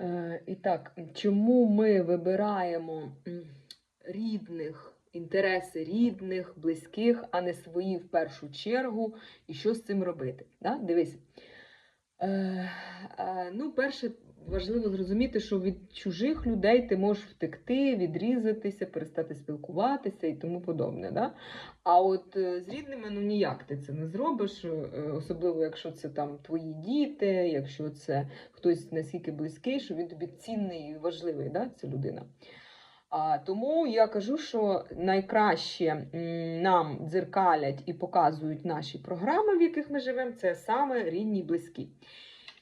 Е, І так, чому ми вибираємо рідних, інтереси рідних, близьких, а не свої в першу чергу, і що з цим робити? Да? Дивись. Е, е, ну, перше, важливо зрозуміти, що від чужих людей ти можеш втекти, відрізатися, перестати спілкуватися і тому подобне. Да? А от е, з рідними ну ніяк ти це не зробиш, е, особливо якщо це там твої діти, якщо це хтось наскільки близький, що він тобі цінний і важливий, да, ця людина. А, тому я кажу, що найкраще нам дзеркалять і показують наші програми, в яких ми живемо, це саме рідні і близькі.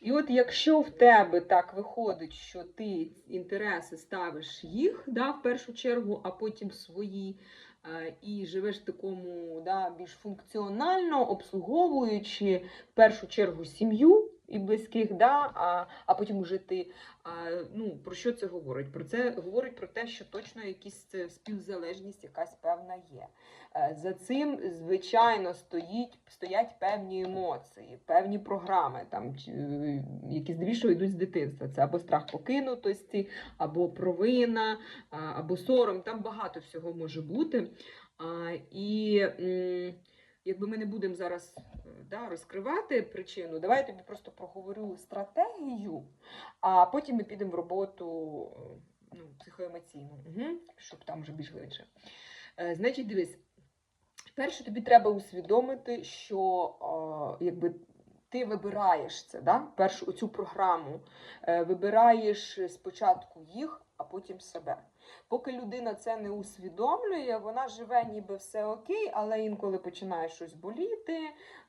І от якщо в тебе так виходить, що ти інтереси ставиш їх да, в першу чергу, а потім свої, е, і живеш в такому да, більш функціонально обслуговуючи в першу чергу сім'ю і близьких, да, а, а потім уже ти. А, ну, про що це говорить? Про це говорить про те, що точно якісь співзалежність якась певна є. Е, За цим, звичайно, стоїть, стоять певні емоції, певні програми, там, е, які здебільшого йдуть з дитинства. Це або страх покинутості, або провина, або сором. Там багато всього може бути. А, І якби ми не будемо зараз е, да, розкривати причину, давай я тобі просто проговорю стратегію, а потім ми підемо в роботу е, ну, психоемоційну, угу, щоб там вже більш глибше. Е, Значить, дивись, перше тобі треба усвідомити, що якби. Ти вибираєш це, да? першу цю програму, вибираєш спочатку їх, а потім себе. Поки людина це не усвідомлює, вона живе ніби все окей, але інколи починає щось боліти,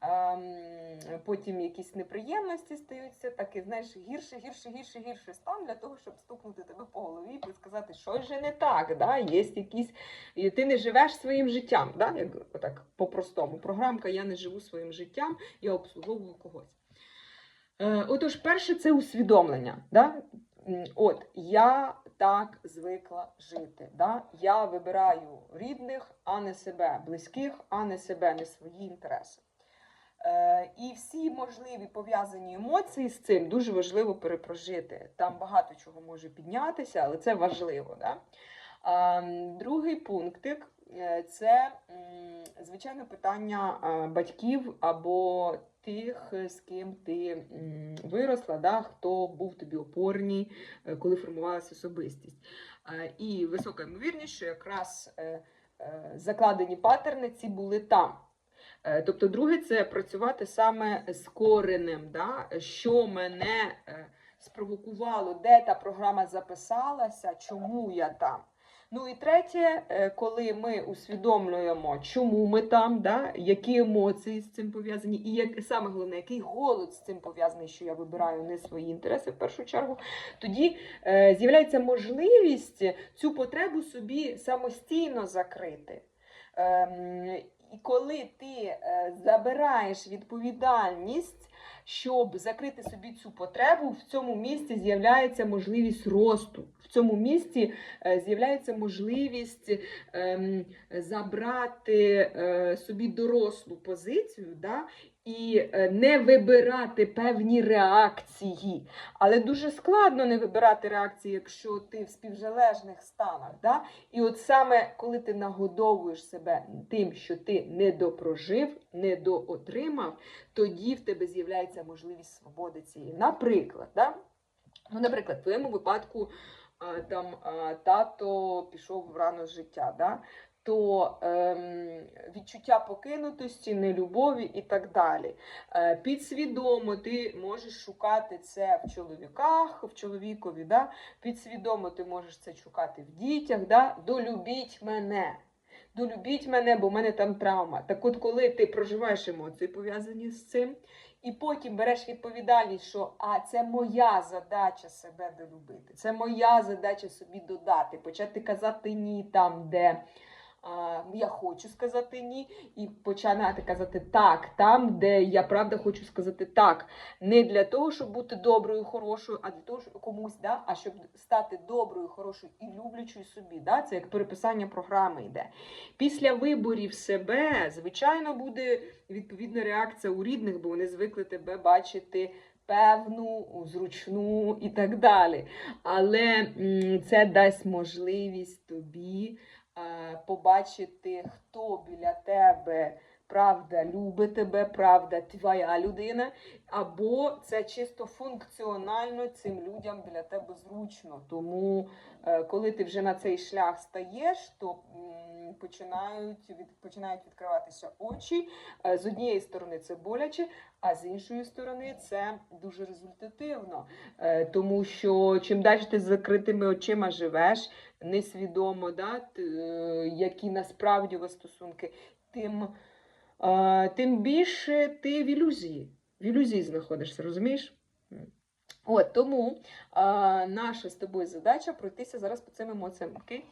ем, потім якісь неприємності стаються, так і знаєш, гірше, гірше, гірше, гірше стан для того, щоб стукнути тебе по голові і сказати, що же не так, да? є якісь, ти не живеш своїм життям, да? як так по-простому. Програмка Я не живу своїм життям, я обслуговую когось. Е, Отож, перше це усвідомлення. Да? От я так звикла жити. Да? Я вибираю рідних, а не себе, близьких, а не себе, не свої інтереси. Е, і всі можливі пов'язані емоції з цим дуже важливо перепрожити. Там багато чого може піднятися, але це важливо. Да? М, другий пунктик е, це, звичайно, питання е, батьків або тих, з ким ти виросла, да? хто був тобі опорній, е, коли формувалася особистість. Е, І висока ймовірність, що якраз е, е, закладені паттерни ці були там. Е, Тобто, друге, це працювати саме з коренем, да? що мене е, спровокувало, де та програма записалася, чому я там. Ну і третє, е, коли ми усвідомлюємо, чому ми там, да? які емоції з цим пов'язані, і як саме головне, який голод з цим пов'язаний, що я вибираю не свої інтереси в першу чергу, тоді е, з'являється можливість цю потребу собі самостійно закрити. Ем, і коли ти е, забираєш відповідальність, щоб закрити собі цю потребу, в цьому місці з'являється можливість росту. В цьому місці е, з'являється можливість ем, забрати е, собі дорослу позицію, да, і е, не вибирати певні реакції. Але дуже складно не вибирати реакції, якщо ти в співзалежних станах. Да? І от саме коли ти нагодовуєш себе тим, що ти не допрожив, не доотримав, тоді в тебе з'являється можливість свободи цієї. Наприклад, да? ну, наприклад, в твоєму випадку там тато пішов рано з життя. Да? То ем, відчуття покинутості, нелюбові і так далі. Е, підсвідомо ти можеш шукати це в чоловіках, в чоловікові, да? підсвідомо ти можеш це шукати в дітях. Да? Долюбіть мене. Долюбіть мене, бо в мене там травма. Так от, коли ти проживаєш емоції, пов'язані з цим, і потім береш відповідальність, що а це моя задача себе долюбити, це моя задача собі додати, почати казати ні там, де я хочу сказати ні, і починати казати так, там, де я правда хочу сказати так. Не для того, щоб бути доброю, хорошою, а для того, щоб комусь, да? а щоб стати доброю, хорошою і люблячою собі. Да? Це як переписання програми йде. Після виборів себе, звичайно, буде відповідна реакція у рідних, бо вони звикли тебе бачити певну, зручну і так далі. Але це дасть можливість тобі побачити, хто біля тебе правда любить тебе, правда твоя людина, або це чисто функціонально цим людям біля тебе зручно. Тому, е, коли ти вже на цей шлях стаєш, то починають, від, починають відкриватися очі. Е, З однієї сторони це боляче, а з іншої сторони це дуже результативно. Е, Тому що чим далі ти з закритими очима живеш, несвідомо, да, які насправді у вас стосунки, тим, тим більше ти в ілюзії. В ілюзії знаходишся, розумієш? От тому наша з тобою задача пройтися зараз по цим емоціям. Окей?